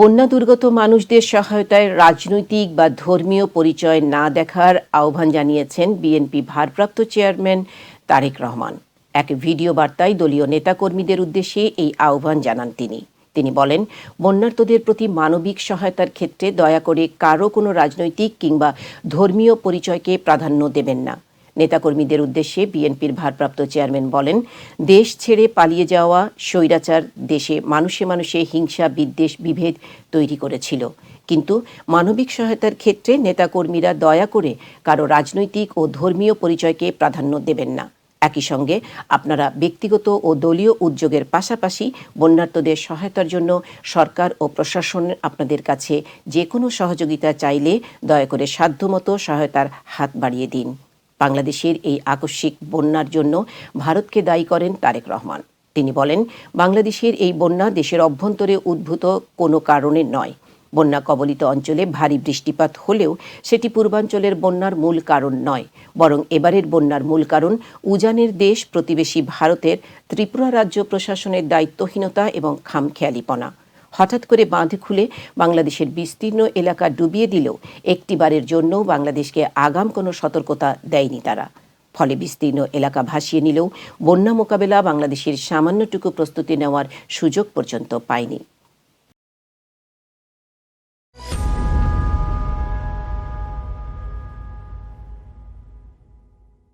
বন্যা দুর্গত মানুষদের সহায়তায় রাজনৈতিক বা ধর্মীয় পরিচয় না দেখার আহ্বান জানিয়েছেন বিএনপি ভারপ্রাপ্ত চেয়ারম্যান তারেক রহমান। এক ভিডিও বার্তায় দলীয় নেতাকর্মীদের উদ্দেশ্যে এই আহ্বান জানান তিনি। তিনি বলেন, বন্যার্তদের প্রতি মানবিক সহায়তার ক্ষেত্রে দয়া করে কারও কোনো রাজনৈতিক কিংবা ধর্মীয় পরিচয়কে প্রাধান্য দেবেন না। নেতাকর্মীদের উদ্দেশ্যে বিএনপির ভারপ্রাপ্ত চেয়ারম্যান বলেন, দেশ ছেড়ে পালিয়ে যাওয়া স্বৈরাচার দেশে মানুষে মানুষে হিংসা, বিদ্বেষ, বিভেদ তৈরি করেছিল। কিন্তু মানবিক সহায়তার ক্ষেত্রে নেতাকর্মীরা দয়া করে কারও রাজনৈতিক ও ধর্মীয় পরিচয়কে প্রাধান্য দেবেন না। একই সঙ্গে আপনারা ব্যক্তিগত ও দলীয় উদ্যোগের পাশাপাশি বন্যার্থদের সহায়তার জন্য সরকার ও প্রশাসন আপনাদের কাছে যে কোনো সহযোগিতা চাইলে দয়া করে সাধ্যমতো সহায়তার হাত বাড়িয়ে দিন। বাংলাদেশের এই আকস্মিক বন্যার জন্য ভারতকে দায়ী করেন তারেক রহমান। তিনি বলেন, বাংলাদেশের এই বন্যা দেশের অভ্যন্তরে উদ্ভূত কোনো কারণে নয়। বন্যা কবলিত অঞ্চলে ভারী বৃষ্টিপাত হলেও সেটি পূর্বাঞ্চলের বন্যার মূল কারণ নয়, বরং এবারের বন্যার মূল কারণ উজানের দেশ, প্রতিবেশী ভারতের ত্রিপুরা রাজ্য প্রশাসনের দায়িত্বহীনতা এবং খামখেয়ালিপনা। হঠাৎ করে বাঁধ খুলে বাংলাদেশের বিস্তীর্ণ এলাকা ডুবিয়ে দিলেও একটিবারের জন্য বাংলাদেশকে আগাম কোনো সতর্কতা দেয়নি তারা। ফলে বিস্তীর্ণ এলাকা ভাসিয়ে নিলেও বন্যা মোকাবেলা বাংলাদেশের সামান্যটুকু প্রস্তুতি নেওয়ার সুযোগ পর্যন্ত পায়নি।